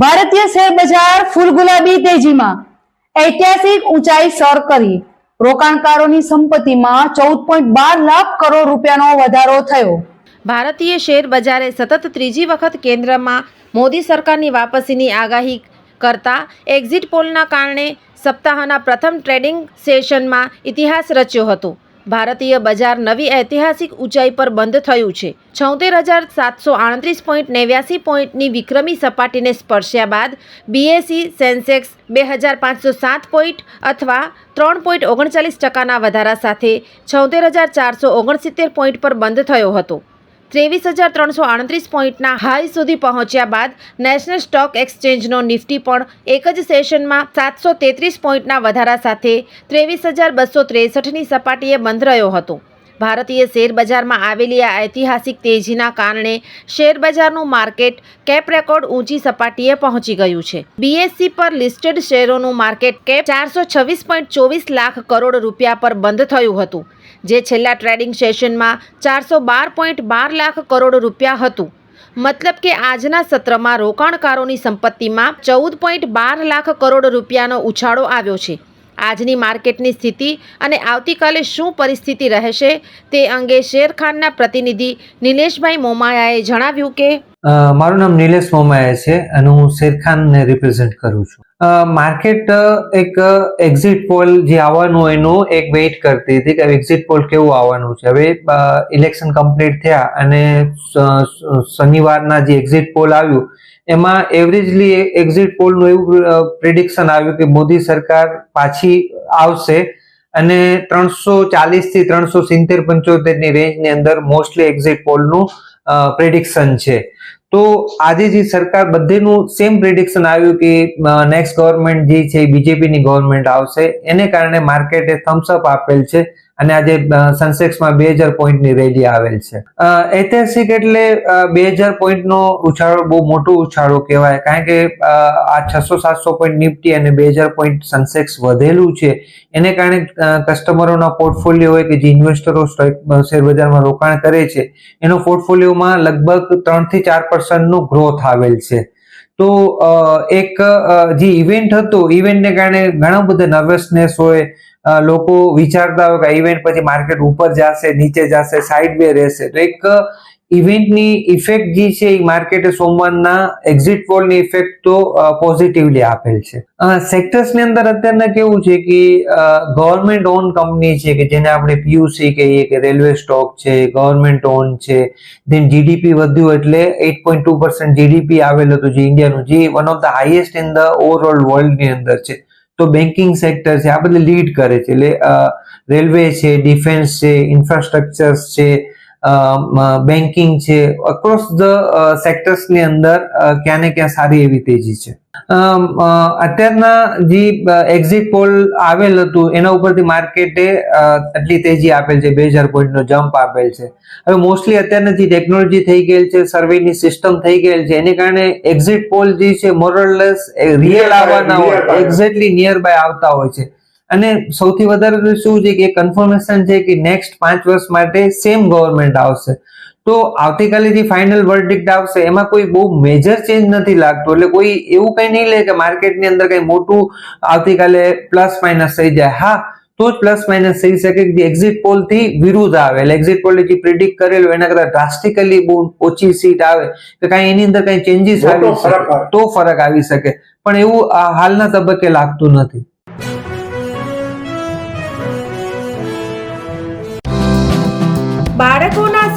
ભારતીય શેર બજાર ફૂલ ગુલાબી તેજીમાં. ઐતિહાસિક ઊંચાઈ સર કરી. રોકાણકારોની સંપત્તિમાં ચૌદ પોઈન્ટ બાર લાખ કરોડ રૂપિયાનો વધારો થયો. ભારતીય શેર બજારે સતત ત્રીજી વખત કેન્દ્રમાં મોદી સરકારની વાપસીની આગાહી કરતા એક્ઝિટ પોલના કારણે સપ્તાહના પ્રથમ ટ્રેડિંગ સેશનમાં ઇતિહાસ રચ્યો હતો. ભારતીય બજાર નવી ઐતિહાસિક ઊંચાઈ પર બંધ થયું છે. છોતેર હજાર સાતસો આડત્રીસ પોઈન્ટ નેવ્યાસી પોઈન્ટની વિક્રમી સપાટીને સ્પર્શ્યા બાદ બીએસઈ સેન્સેક્સ બે હજાર પાંચસો સાત પોઈન્ટ અથવા ત્રણ પોઈન્ટ ઓગણચાલીસ ટકાના વધારા સાથે છોતેર હજાર ચારસો ઓગણસિત્તેર પોઈન્ટ પર બંધ થયો હતો. ત્રેવીસ હજાર ત્રણસો આડત્રીસ પોઈન્ટના હાઈ સુધી પહોંચ્યા બાદ નેશનલ સ્ટોક એક્સચેન્જનો નિફ્ટી પણ એક જ સેશનમાં સાતસો તેત્રીસ પોઈન્ટના વધારા સાથે ત્રેવીસ હજાર બસો ત્રેસઠની સપાટીએ બંધ રહ્યો હતો. ભારતીય શેરબજારમાં આવેલી આ ઐતિહાસિક તેજીના કારણે શેરબજારનું માર્કેટ કેપ રેકોર્ડ ઊંચી સપાટીએ પહોંચી ગયું છે. બીએસસી પર લિસ્ટેડ શેરોનું માર્કેટ કેપ ચારસો છવ્વીસ ચોવીસ લાખ કરોડ રૂપિયા પર બંધ થયું હતું. જે છેલ્લા ટ્રેડિંગ સેશનમાં ચારસો બાર પોઈન્ટ બાર લાખ કરોડ રૂપિયા હતું. મતલબ કે આજના સત્રમાં રોકાણકારોની સંપત્તિમાં ચૌદ પોઈન્ટ બાર લાખ કરોડ રૂપિયાનો ઉછાળો આવ્યો છે. આજની માર્કેટની સ્થિતિ અને આવતીકાલે શું પરિસ્થિતિ રહેશે તે અંગે શેરખાનના પ્રતિનિધિ નિલેશભાઈ મોમાયાએ જણાવ્યું કે મારું નામ નિલેશ મોમાયા છે અને હું શેરખાનને રિપ્રેઝેન્ટ કરું છું. માર્કેટ એક એક્ઝિટ પોલ જે આવવાનું એનું એક વેઇટ કરતી હતી કે એક્ઝિટ પોલ કેવું આવવાનું છે? હવે ઇલેક્શન કમ્પ્લીટ થયા અને શનિવારના જે એક્ઝિટ પોલ આવ્યું, એમાં એવરેજલી એક્ઝિટ પોલનું એવું પ્રિડિક્શન આવ્યું કે મોદી સરકાર પાછી આવશે અને ત્રણસો ચાલીસથી ત્રણસો સિત્તેર પંચોતેરની રેન્જની અંદર મોસ્ટલી એક્ઝિટ પોલનું પ્રિડિક્શન છે. તો આજે જે સરકાર બધેનું સેમ પ્રિડિક્શન આવ્યું કે નેક્સ્ટ ગવર્મેન્ટ જે છે બીજેપીની ગવર્મેન્ટ આવશે. એને કારણે માર્કેટે થમ્સઅપ આપેલ છે. અને આજે સેન્સેક્સમાં બે હજાર પોઈન્ટની રેલી આવેલ છે. ઐતિહાસિક એટલે બે હજાર પોઈન્ટનો ઉછાળો, બહુ મોટો ઉછાળો કહેવાય. કારણ કે આ છસો સાતસો પોઈન્ટ નિફ્ટી અને બે હજાર પોઈન્ટ સેન્સેક્સ વધેલું છે. એને કારણે કસ્ટમરોના પોર્ટફોલિયો હોય કે જે ઇન્વેસ્ટરો શેરબજારમાં રોકાણ કરે છે, એનો પોર્ટફોલિયોમાં લગભગ ત્રણથી ચાર પર્સન્ટનો ગ્રોથ આવેલ છે. તો એક જે ઇવેન્ટ હતો ઇવેન્ટને કારણે ઘણા બધા નર્વસનેસ હોય લોકો વિચારતા હોય કે ઇવેન્ટ પછી માર્કેટ ઉપર જશે, નીચે જશે સાઈડ વે રહેશે. તો એક ઇવેન્ટની ઇફેક્ટ જે છે, એ માર્કેટે સોમવારના એક્ઝિટ પોલની ઇફેક્ટ તો પોઝિટિવલી આપેલ છે. સેક્ટર્સની અંદર અત્યારના કેવું છે કે ગવર્મેન્ટ ઓન કંપની છે કે જેને આપણે પીયુસી કહીએ કે રેલવે સ્ટોક છે ગવર્મેન્ટ ઓન છે દેન જીડીપી વધ્યું એટલે eight point two percent GDP આવેલું હતું, જે ઇન્ડિયાનું જે one of the highest in the overall વર્લ્ડની અંદર છે. તો બેન્કિંગ સેક્ટર છે, આ બધે લીડ કરે છે. એટલે રેલવે છે ડિફેન્સ છે ઇન્ફ્રાસ્ટ્રક્ચર્સ છે બેન્કિંગ છે. અક્રોસ ધ સેક્ટર્સની અંદર ક્યાં ને ક્યાં સારી એવી તેજી છે. અત્યારના જે એક્ઝિટ પોલ આવેલ હતું એના ઉપરથી માર્કેટે આટલી તેજી આપેલ છે બે હજાર પોઈન્ટનો જમ્પ આપેલ છે. હવે મોસ્ટલી અત્યારના જે ટેકનોલોજી થઈ ગયેલ છે સર્વેની સિસ્ટમ થઈ ગયેલ છે એને કારણે એક્ઝિટ પોલ જે છે મોરલેસ રિયલ આવવાના હોય એક્ઝેક્ટલી નિયર બાય આવતા હોય છે. અને સૌથી વધારે શું છે કે કન્ફર્મેશન છે કે નેક્સ્ટ પાંચ વર્ષ માટે સેમ ગવર્મેન્ટ આવશે. તો આવતીકાલે જે ફાઇનલ વર્ડિક્ટ આવશે એમાં કોઈ બહુ મેજર ચેન્જ નથી લાગતો. એટલે કોઈ એવું કઈ નહીં લે કે માર્કેટની અંદર કઈ મોટું આવતીકાલે પ્લસ માઇનસ થઈ જાય. હા તો જ પ્લસ માઇનસ થઈ શકે કે એક્ઝિટ પોલથી વિરુદ્ધ આવે. એટલે એક્ઝિટ પોલ જે પ્રિડિક્ટ કરેલું એના કરતા ડ્રાસ્ટિકલી બહુ ઓછી સીટ આવે. કે કાંઈ એની અંદર કઈ ચેન્જીસ આવી. તો ફરક આવી શકે. પણ એવું આ હાલના તબક્કે લાગતું નથી. બાળકોના